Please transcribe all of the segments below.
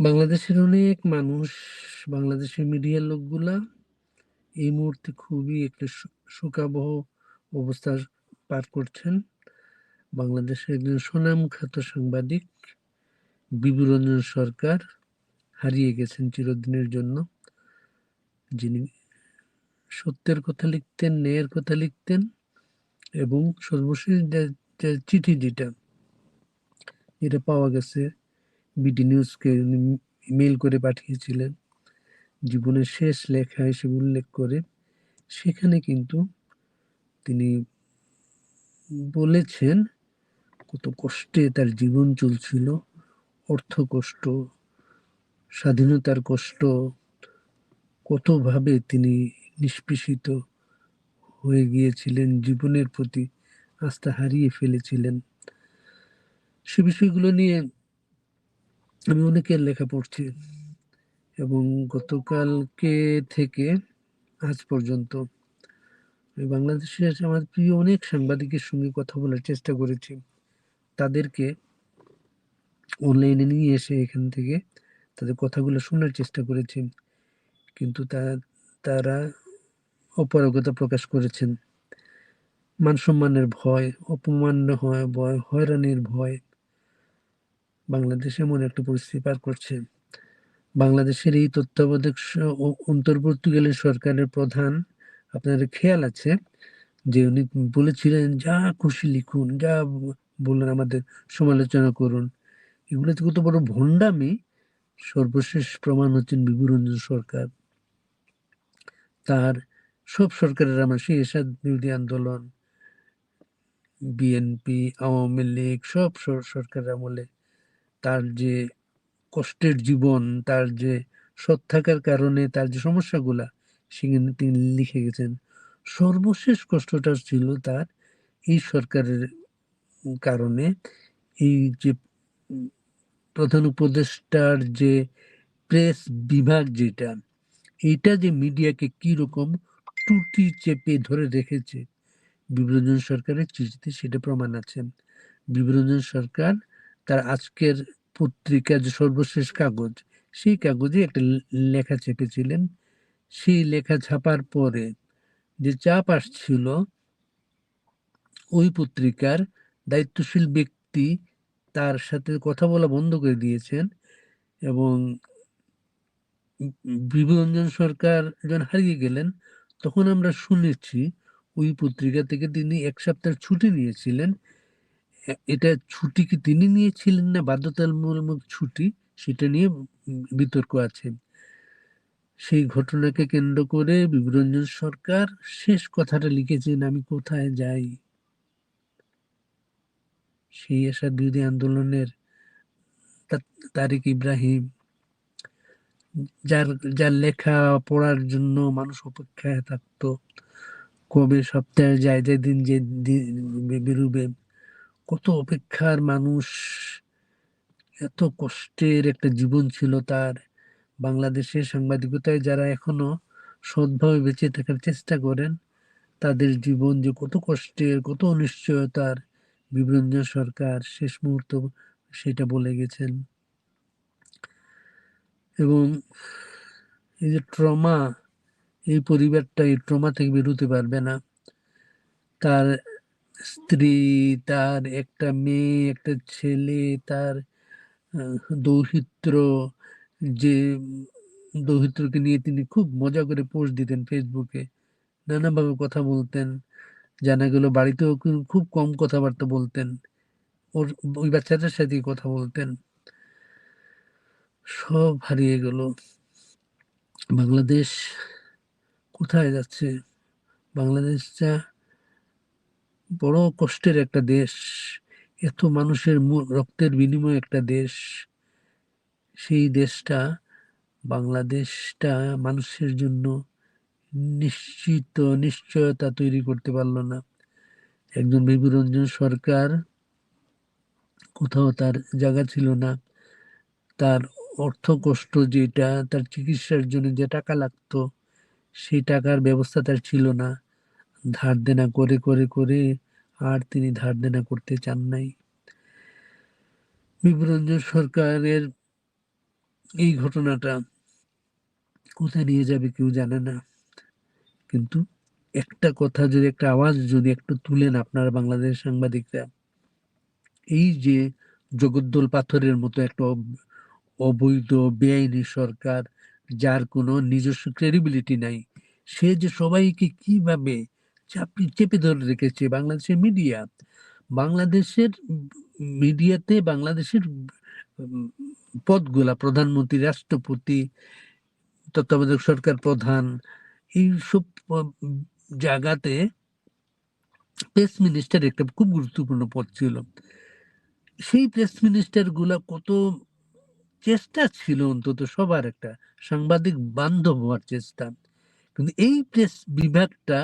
বাংলাদেশের অনেক মানুষ, বাংলাদেশের মিডিয়ার লোকগুলা এই মুহূর্তে খুবই একটা শোকাবহ অবস্থা পার করছেন। বাংলাদেশের একজন সুনামখ্যাত সাংবাদিক বিভুরঞ্জন সরকার হারিয়ে গেছেন চিরদিনের জন্য। যিনি সত্যের কথা লিখতেন, ন্যায়ের কথা লিখতেন এবং সর্বশেষ চিঠি যেটা যেটা পাওয়া গেছে বিডি নিউজকে মেল করে পাঠিয়েছিলেন। জীবনের শেষ লেখা হিসেবে উল্লেখ করে, সেখানে কিন্তু তিনি বলেছেন কত কষ্টে তার জীবন চলছিল, অর্থ কষ্ট, স্বাধীনতার কষ্ট, কতভাবে তিনি নিষ্পেষিত হয়ে গিয়েছিলেন, জীবনের প্রতি আস্থা হারিয়ে ফেলেছিলেন। সে বিষয়গুলো নিয়ে আমি অনেকের লেখা পড়ছি এবং গতকালকে থেকে আজ পর্যন্ত আমি বাংলাদেশের আমার প্রিয় অনেক সাংবাদিকের সঙ্গে কথা বলার চেষ্টা করেছি। তাদেরকে অনলাইনে নিয়ে এসে এখান থেকে তাদের কথাগুলো শোনার চেষ্টা করেছি। কিন্তু তা, তারা অপারগতা প্রকাশ করেছেন। মান সম্মানের ভয় অপমান্য হয় ভয়, হয়রানির ভয় বাংলাদেশ এমন একটা পরিস্থিতি পার করছে। বাংলাদেশের এই তত্ত্বাবধায়ক অন্তর্বর্তীকালীন সরকারের প্রধান, আপনাদের খেয়াল আছে যে উনি বলেছিলেন, যা খুশি লিখুন, যা বলুন আমাদের, সমালোচনা করুন। এগুলোতে কত বড় ভণ্ডামি। সর্বশেষ প্রমাণ হচ্ছেন বিভুরঞ্জন সরকার। তার সব সরকারের আমার সেই এরশাদ বিরোধী আন্দোলন, বিএনপি, আওয়ামী লীগ, সব সরকারের আমলে তার যে কষ্টের জীবন, তার যে সৎ থাকার কারণে, তার যে সমস্যাগুলা, সেখানে তিনি লিখে গেছেন, সর্বশেষ কষ্টটা ছিল তার এই সরকারের কারণে। এই যে প্রধান উপদেষ্টার যে প্রেস বিভাগ যেটা, এইটা যে মিডিয়াকে কি রকম টুটি চেপে ধরে রেখেছে বিভ্রঞ্জন সরকারের চিঠিতে সেটা প্রমাণ আছে। বিভ্রঞ্জন সরকার তার আজকের পত্রিকা যে সর্বশেষ কাগজ, সেই কাগজে একটা লেখা চেপেছিলেন। সেই লেখা ছাপার পরে যে চাপ আসছিল, ওই পত্রিকার দায়িত্বশীল ব্যক্তি তার সাথে কথা বলা বন্ধ করে দিয়েছেন এবং বিভুরঞ্জন সরকার যখন হারিয়ে গেলেন, তখন আমরা শুনেছি ওই পত্রিকা থেকে তিনি এক সপ্তাহ ছুটি নিয়েছিলেন। এটা ছুটি কি তিনি নিয়েছিলেন না বাধ্যতামূলক ছুটি? সেটা নিয়ে বিতর্ক আছে। সেই ঘটনাকে কেন্দ্র করে বিভুরঞ্জন সরকার শেষ কথাটা লিখেছেন, আমি কোথায় যাই? সেই এরশাদ বিরোধী আন্দোলনের তারিক ইব্রাহিম, যার যার লেখা পড়ার জন্য মানুষ অপেক্ষায় থাকতো, কবে সপ্তাহে যায় যে, দিন যে বেরোবে। কত অপেক্ষার মানুষ, এত কষ্টের একটা জীবন ছিল তার। বাংলাদেশের সাংবাদিকতায় যারা এখনও সৎভাবে বেঁচে থাকার চেষ্টা করেন, তাদের জীবন যে কত কষ্টের, কত অনিশ্চয়তার বিভ্রঞ্জন সরকার শেষ মুহূর্ত সেটা বলে গেছেন। এবং এই যে ট্রমা, এই পরিবারটা এই ট্রমা থেকে বেরোতে পারবে না। তার স্ত্রী, তার একটা মেয়ে, একটা ছেলে, তার দৌহিত্র, যে, দৌহিত্রকে নিয়ে তিনি খুব মজা করে পোস্ট দিতেন ফেসবুকে নানাভাবে কথা বলতেন, জানা গেল বাড়িতেও খুব কম কথাবার্তা বলতেন। ওর, ওই বাচ্চাটার সাথে কথা বলতেন। সব হারিয়ে গেল। বাংলাদেশ কোথায় যাচ্ছে? বাংলাদেশটা বড় কষ্টের একটা দেশ, এত মানুষের রক্তের বিনিময়ে একটা দেশ, সেই দেশটা, বাংলাদেশটা মানুষের জন্য নিশ্চিত, নিশ্চয়তা তৈরি করতে পারল না। একজন বিভুরঞ্জন সরকার কোথাও তার জায়গা ছিল না। তার অর্থ কষ্ট যেটা, তার চিকিৎসার জন্য যে টাকা লাগতো, সেই টাকার ব্যবস্থা তার ছিল না। ধার দেনা করে করে করে আর তিনি ধার দেনা করতে চান নাই। বিভ্রঞ্জন সরকারের এই ঘটনাটা কোথায় নিয়ে যাবে কেউ জানে না। কিন্তু একটা কথা যদি, একটা আওয়াজ যদি একটু তুলেন আপনারা বাংলাদেশ সাংবাদিকরা, এই যে জগদ্দল পাথরের মতো একটা অবৈধ, বেআইনি সরকার, যার কোনো নিজস্ব ক্রেডিবিলিটি নাই, সে যে সবাইকে কীভাবে চাপি ধরে রেখেছে বাংলাদেশের মিডিয়া বাংলাদেশের মিডিয়াতে বাংলাদেশের পদগুলা, প্রধানমন্ত্রী, রাষ্ট্রপতি, তত্ত্বাবধায়ক সরকার প্রধান এইসব জায়গাতে প্রেস মিনিস্টার একটা খুব গুরুত্বপূর্ণ পদ ছিল। সেই প্রেস মিনিস্টারগুলা কত চেষ্টা ছিল অন্তত সবার একটা সাংবাদিক বান্ধব হওয়ার চেষ্টা। কিন্তু এই প্রেস বিভাগটা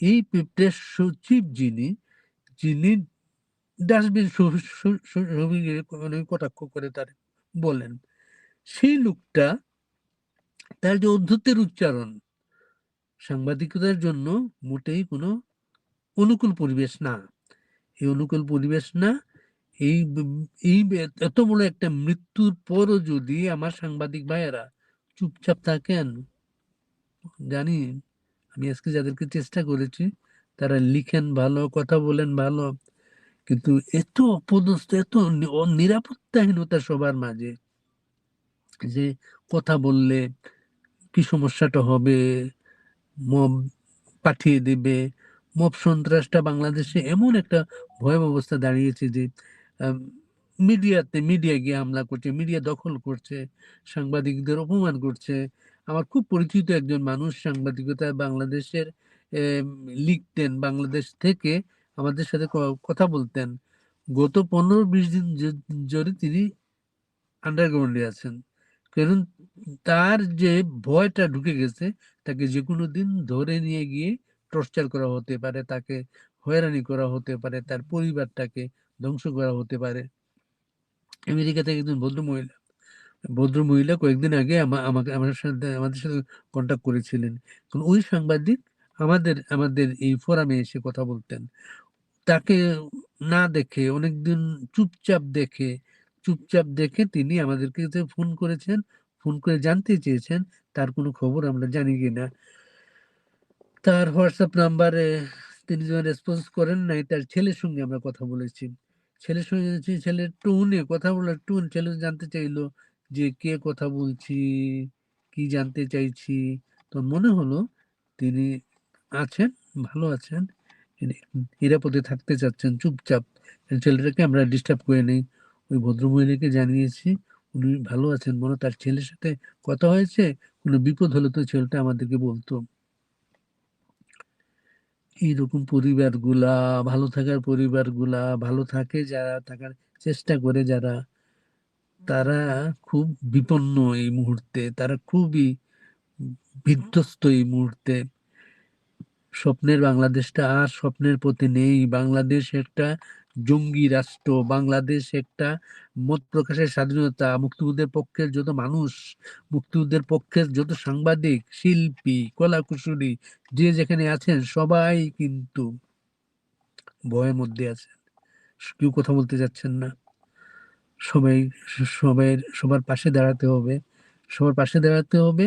এই প্রেস সচিব যিনি যিনি ডাস্টবিন কটাক্ষ করে তার বলেন, সেই লোকটা তার যে অধ্যত্বের উচ্চারণ, সাংবাদিকতার জন্য মোটেই কোনো অনুকূল পরিবেশ না। এই অনুকূল পরিবেশ না, এই এই এত বড় একটা মৃত্যুর পরও যদি আমার সাংবাদিক ভাইয়েরা চুপচাপ থাকেন জানি আমি আজকে যাদেরকে চেষ্টা করেছি, তারা লিখেন ভালো, কথা বলেন ভালো, কিন্তু এত অপদস্থ, এত নিরাপত্তাহীনতা সবার মাঝে যে কথা বললে কি সমস্যাটা হবে, মব পাঠিয়ে দেবে। মব সন্ত্রাসটা বাংলাদেশে এমন একটা ভয়াবহ অবস্থা দাঁড়িয়েছে যে মিডিয়াতে, মিডিয়া গিয়ে হামলা করছে, মিডিয়া দখল করছে, সাংবাদিকদের অপমান করছে আমার খুব পরিচিত একজন মানুষ সাংবাদিকতায় বাংলাদেশের লিখতেন, বাংলাদেশ থেকে আমাদের সাথে কথা বলতেন। গত পনেরো বিশ দিন জোরে তিনি আন্ডারগ্রাউন্ডে আছেন। কারণ তার যে ভয়টা ঢুকে গেছে, তাকে যে কোনো দিন ধরে নিয়ে গিয়ে টর্চার করা হতে পারে, তাকে হয়রানি করা হতে পারে, তার পরিবারটাকে ধ্বংস করা হতে পারে। আমেরিকা থেকে একজন ভদ্র মহিলা ভদ্র মহিলা কয়েকদিন আগে আমাকে আমার সাথে, আমাদের সাথে কন্ট্যাক্ট করেছিলেন। ওই সাংবাদিক আমাদের আমাদের এই ফোরামে এসে কথা বলতেন। তাকে না দেখে, অনেকদিন চুপচাপ দেখে চুপচাপ দেখে তিনি আমাদেরকে ফোন করেছেন ফোন করে জানতে চেয়েছেন, তার কোনো খবর আমরা জানি কিনা তার হোয়াটসঅ্যাপ নাম্বারে তিনি যখন রেসপন্স করেন নাই, তার ছেলের সঙ্গে আমরা কথা বলেছি। ছেলের সঙ্গে ছেলের টোনে কথা বলার টোন ছেলে জানতে চাইলো যে কে কথা বলছি, কি জানতে চাইছি। তো মনে হলো তিনি আছেন, ভালো আছেন নিরাপদে থাকতে চাচ্ছেন, চুপচাপ। ছেলেটাকে আমরা ডিস্টার্ব করে নেই। ওই ভদ্রমহিলাকে জানিয়েছি, উনি ভালো আছেন, মনে তার ছেলের সাথে কথা হয়েছে, কোনো বিপদ হলে তো ছেলেটা আমাদেরকে বলতো। এইরকম পরিবারগুলা, ভালো থাকার পরিবারগুলা, ভালো থাকে যারা, থাকার চেষ্টা করে যারা তারা খুব বিপন্ন এই মুহূর্তে, তারা খুবই বিধ্বস্ত এই মুহূর্তে। স্বপ্নের বাংলাদেশটা আর স্বপ্নের পথে নেই। বাংলাদেশ একটা জঙ্গি রাষ্ট্র, বাংলাদেশ একটা মত প্রকাশের স্বাধীনতা, মুক্তিযুদ্ধের পক্ষের যত মানুষ, মুক্তিযুদ্ধের পক্ষের যত সাংবাদিক, শিল্পী কলা কুশলী যে যেখানে আছেন, সবাই কিন্তু ভয়ের মধ্যে আছেন। কেউ কথা বলতে যাচ্ছেন না। সবাই সবাই, সবার পাশে দাঁড়াতে হবে। সবার পাশে দাঁড়াতে হবে,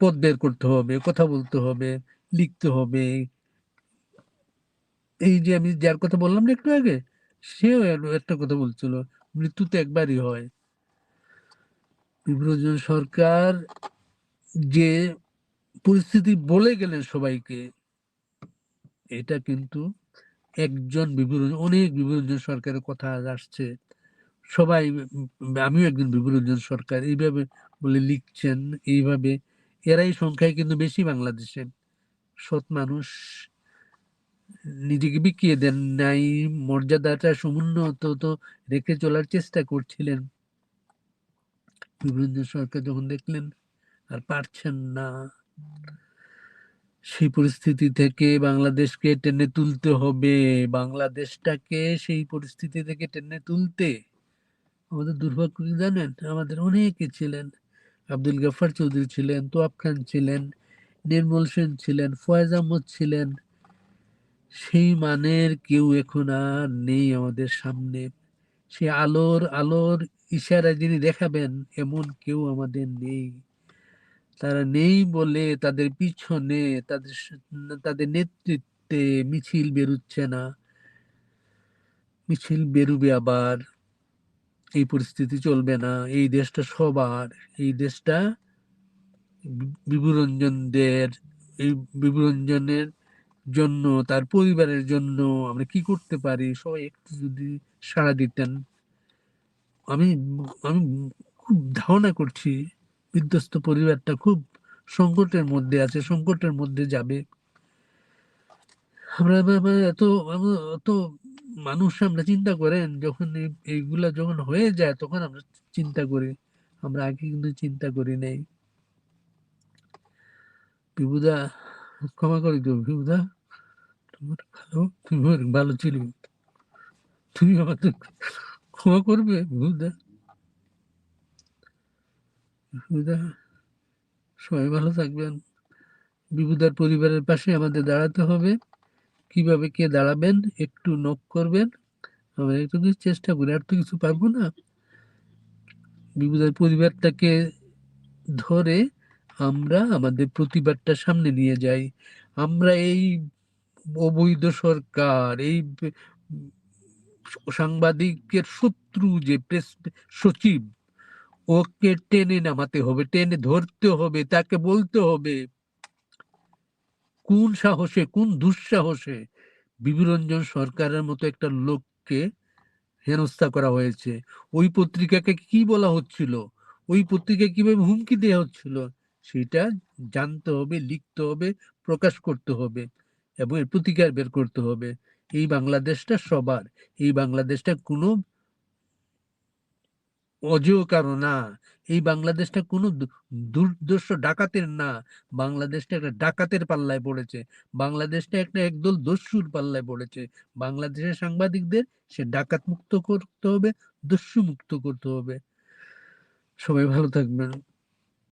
পথ বের করতে হবে, কথা বলতে হবে, লিখতে হবে। এই যে আমি যার কথা বললাম না একটু আগে, সেও একটা কথা বলছিল মৃত্যু তো একবারই হয়। বিপ্রজন সরকার যে পরিস্থিতি বলে গেলেন সবাইকে, এটা কিন্তু একজন বিবরণ, অনেক বিবরঞ্জন সরকারের কথা আসছে। সবাই আমিও একজন বিবরঞ্জন সরকার, এইভাবে বলে লিখছেন, এইভাবে। এরাই সংখ্যায় কিন্তু বেশি বাংলাদেশে। সৎ মানুষ নিজেকে বিকিয়ে দেন নাই, মর্যাদাটা সমুন্নত তো রেখে চলার চেষ্টা করছিলেন। বিভিন্ন সরকার যখন দেখলেন, আর পারছেন না। সেই পরিস্থিতি থেকে বাংলাদেশকে টেনে তুলতে হবে। বাংলাদেশটাকে সেই পরিস্থিতি থেকে টেনে তুলতে আমাদের দুর্ভাগ্য জানেন? আমাদের অনেকে ছিলেন। আব্দুল গাফার চৌধুরী ছিলেন, তোয়াব খান ছিলেন, নির্মল সেন ছিলেন, ফয়েজ আহমদ ছিলেন। সেই মানের কেউ এখন আর নেই আমাদের সামনে। সে আলোর আলোর ইশারা যিনি দেখাবেন, এমন কেউ আমাদের নেই। তারা নেই বলে তাদের পিছনে তাদের তাদের নেতৃত্বে মিছিল বেরুচ্ছে না। মিছিল বেরুবে আবার। এই পরিস্থিতি চলবে না। এই দেশটা সবার, এই দেশটা বিভুরঞ্জনদের এই বিভুরঞ্জনের জন্য তার পরিবারের জন্য আমরা কি করতে পারি সবাই একটু যদি সাড়া দিতেন আমি আমি খুব ধারণা করছি বিধ্বস্ত পরিবারটা খুব সংকটের মধ্যে আছে, সংকটের মধ্যে যাবে। আমরা এত এত মানুষ আমরা চিন্তা করেন, যখন এই- এইগুলা যখন হয়ে যায়, তখন আমরা চিন্তা করি। আমরা আগে কিন্তু চিন্তা করি নাই। বিভুদা, ক্ষমা করে দিও বিভুদা। তোমার ভালো, তুমি ভালো ছিল। তুমি আমাদের ক্ষমা করবে বিভুদা? বিভুদা সবাই ভালো থাকবেন। বিভুদার পরিবারের পাশে আমাদের দাঁড়াতে হবে। কীভাবে কে দাঁড়াবেন একটু নক করবেন। আমরা একটু চেষ্টা করি, আর তো কিছু পারব না। বিভুদার পরিবারটাকে ধরে আমরা আমাদের প্রতিবাদটা সামনে নিয়ে যাই। আমরা এই অবৈধ সরকার, এই সাংবাদিকের শত্রু যে প্রেস সচিব ওকে টেনে নামাতে হবে, টেনে ধরতে হবে, তাকে বলতে হবে, কোন সাহসে, কোন দুঃসাহসে বিভুরঞ্জন সরকারের মতো একটা লোককে হেনস্থা করা হয়েছে? ওই পত্রিকাকে কি বলা হচ্ছিল? ওই পত্রিকায় কীভাবে হুমকি দেওয়া হচ্ছিল? সেটা জানতে হবে, লিখতে হবে, প্রকাশ করতে হবে এবং এর প্রতিকার বের করতে হবে। এই বাংলাদেশটা সবার, এই বাংলাদেশটা কোনো অজেয় কারও না। এই বাংলাদেশটা কোনো দুর্দর্শ ডাকাতের না। বাংলাদেশটা একটা ডাকাতের পাল্লায় পড়েছে। বাংলাদেশটা একটা একদল দস্যুর পাল্লায় পড়েছে। বাংলাদেশের সাংবাদিকদের সে ডাকাত মুক্ত করতে হবে দস্যু মুক্ত করতে হবে। সবাই ভালো থাকবেন।